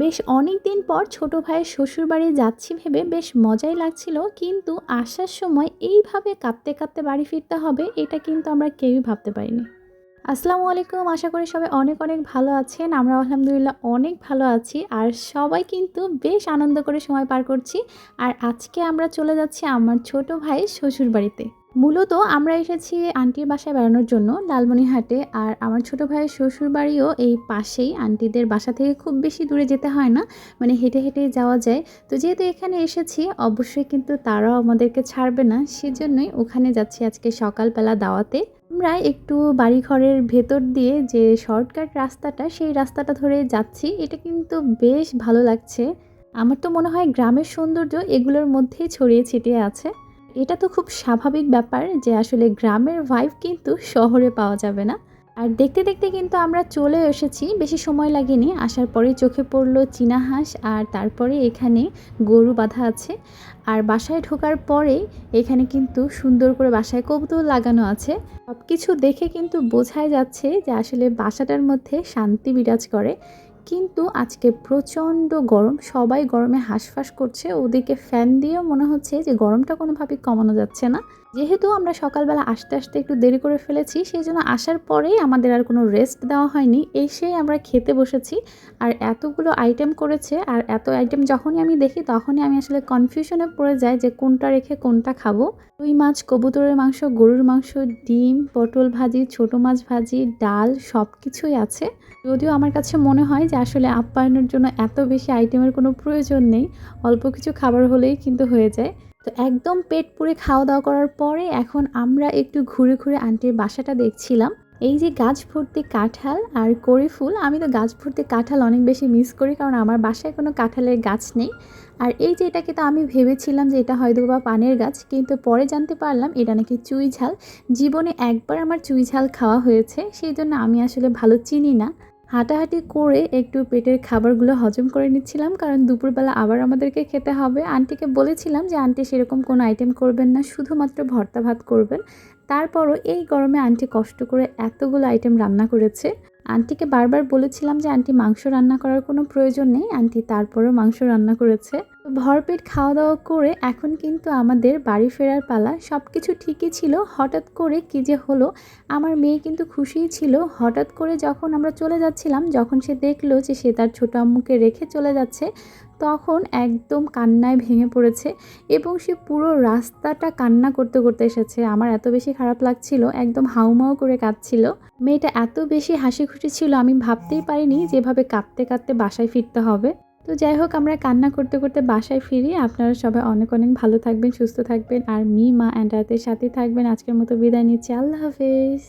বেশ অনেক দিন পর ছোট ভাইয়ের শ্বশুরবাড়ি যাচ্ছি ভেবে বেশ মজাই লাগছিল, কিন্তু আসার সময় এইভাবে কাঁদতে কাঁদতে বাড়ি ফিরতে হবে, এটা কিন্তু আমরা কেউই ভাবতে পারিনি। আসসালামু আলাইকুম, আশা করি সবাই অনেক অনেক ভালো আছেন আমরা আলহামদুলিল্লাহ অনেক ভালো আছি, আর সবাই কিন্তু বেশ আনন্দ করে সময় পার করছি, আর আজকে আমরা চলে যাচ্ছি আমার ছোট ভাইয়ের শ্বশুরবাড়িতে। মূলত আমরা এসেছি আন্টির বাসায় বেড়ানোর জন্য লালমনিহাটে আর আমার ছোট ভাইয়ের শ্বশুর বাড়িও এই পাশেই। আন্টিদের বাসা থেকে খুব বেশি দূরে যেতে হয় না মানে হেঁটে হেঁটে যাওয়া যায়। তো যেহেতু এখানে এসেছি, অবশ্যই কিন্তু তারাও আমাদেরকে ছাড়বে না, সেজন্যই ওখানে যাচ্ছি আজকে সকালবেলা দাওয়াতে। আমরা একটু বাড়িঘরের ভেতর দিয়ে যে শর্টকাট রাস্তাটা, সেই রাস্তাটা ধরে যাচ্ছি। এটা কিন্তু বেশ ভালো লাগছে। আমার তো মনে হয় গ্রামের সৌন্দর্য এগুলোর মধ্যেই ছড়িয়ে ছিটিয়ে আছে। এটা তো খুব স্বাভাবিক ব্যাপার যে আসলে গ্রামের ভাইব কিন্তু শহরে পাওয়া যাবে না। আর দেখতে দেখতে কিন্তু আমরা চলে এসেছি, বেশি সময় লাগেনি, আসার পরে চোখে পড়ল চীনা হাঁস আর তারপরে এখানে গরু বাঁধা আছে। আর বাসায় ঢোকার পরে এখানে কিন্তু সুন্দর করে বাসায় কবুতর লাগানো আছে। সব কিছু দেখে কিন্তু বোঝাই যাচ্ছে যে আসলে বাসাটার মধ্যে শান্তি বিরাজ করে। কিন্তু আজকে প্রচণ্ড গরম, সবাই গরমে হাঁসফাঁস করছে। ওদিকে ফ্যান দিয়েও মনে হচ্ছে যে গরমটা কোনোভাবেই কমানো যাচ্ছে না। যেহেতু আমরা সকালবেলা আসতে আসতে একটু দেরি করে ফেলেছি, সেই জন্য আসার পরেই আমাদের আর কোনো রেস্ট দেওয়া হয়নি। এসেই আমরা খেতে বসেছি আর এতগুলো আইটেম করেছে আর এত আইটেম যখনই আমি দেখি তখনই আমি আসলে কনফিউশনে পড়ে যাই যে কোনটা রেখে কোনটা খাব। রুই মাছ, কবুতরের মাংস, গরুর মাংস, ডিম, পটল ভাজি, ছোট মাছ ভাজি, ডাল সব কিছুই আছে। যদিও আমার কাছে মনে হয় যে আসলে আপ্যায়নের জন্য এত বেশি আইটেমের কোনো প্রয়োজন নেই। অল্প কিছু খাবার হলেই কিন্তু হয়ে যায়। তো একদম পেট পুরে খাওয়া দাওয়া করার পরে এখন আমরা একটু ঘুরে ঘুরে আন্টির বাসাটা দেখছিলাম। এই যে গাছ ভর্তি কাঁঠাল আর কড়ি ফুল, আমি তো গাছ ভর্তি কাঁঠাল অনেক বেশি মিস করি কারণ আমার বাসায় কোনো কাঁঠালের গাছ নেই। আর এই যে এটাকে তো আমি ভেবেছিলাম যে এটা হয়তো বা পানের গাছ, কিন্তু পরে জানতে পারলাম এটা নাকি চুই ঝাল। জীবনে একবার আমার চুই ঝাল খাওয়া হয়েছে সেই জন্য আমি আসলে ভালো চিনি না। হাঁটাহাঁটি করে একটু পেটের খাবারগুলো হজম করে নিচ্ছিলাম, কারণ দুপুরবেলা আবার আমাদেরকে খেতে হবে। আন্টিকে বলেছিলাম যে, আন্টি সেরকম কোনো আইটেম করবেন না, শুধুমাত্র ভর্তা ভাত করবেন। তারপরও এই গরমে আন্টি কষ্ট করে এতগুলো আইটেম রান্না করেছে। আন্টিকে বারবার বলেছিলাম যে, আন্টি মাংস রান্না করার কোনো প্রয়োজন নেই। আন্টি তারপরও মাংস রান্না করেছে। ভরপেট খাওয়া দাওয়া করে এখন কিন্তু আমাদের বাড়ি ফেরার পালা সব কিছু ঠিকই ছিল। হঠাৎ করে কী যে হলো, আমার মেয়ে কিন্তু খুশিই ছিল। হঠাৎ করে যখন আমরা চলে যাচ্ছিলাম, যখন সে দেখল যে সে তার ছোটো আম্মুকে রেখে চলে যাচ্ছে, তখন একদম কান্নায় ভেঙে পড়েছে এবং সে পুরো রাস্তাটা কান্না করতে করতে এসেছে। আমার এত বেশি খারাপ লাগছিল, একদম হাউমাউ করে কাঁদছিল। মেয়েটা এত বেশি হাসি খুশি ছিল, আমি ভাবতেই পারিনি যেভাবে কাঁদতে কাঁদতে বাসায় ফিরতে হবে। তো যাই হোক, আমরা কান্না করতে করতে বাসায় ফিরি। আপনারা সবাই অনেক অনেক ভালো থাকবেন, সুস্থ থাকবেন। আর মি, মা অ্যান্ড রাতের সাথে থাকবেন। আজকের মতো বিদায় নিচ্ছি। আল্লাহ হাফেজ।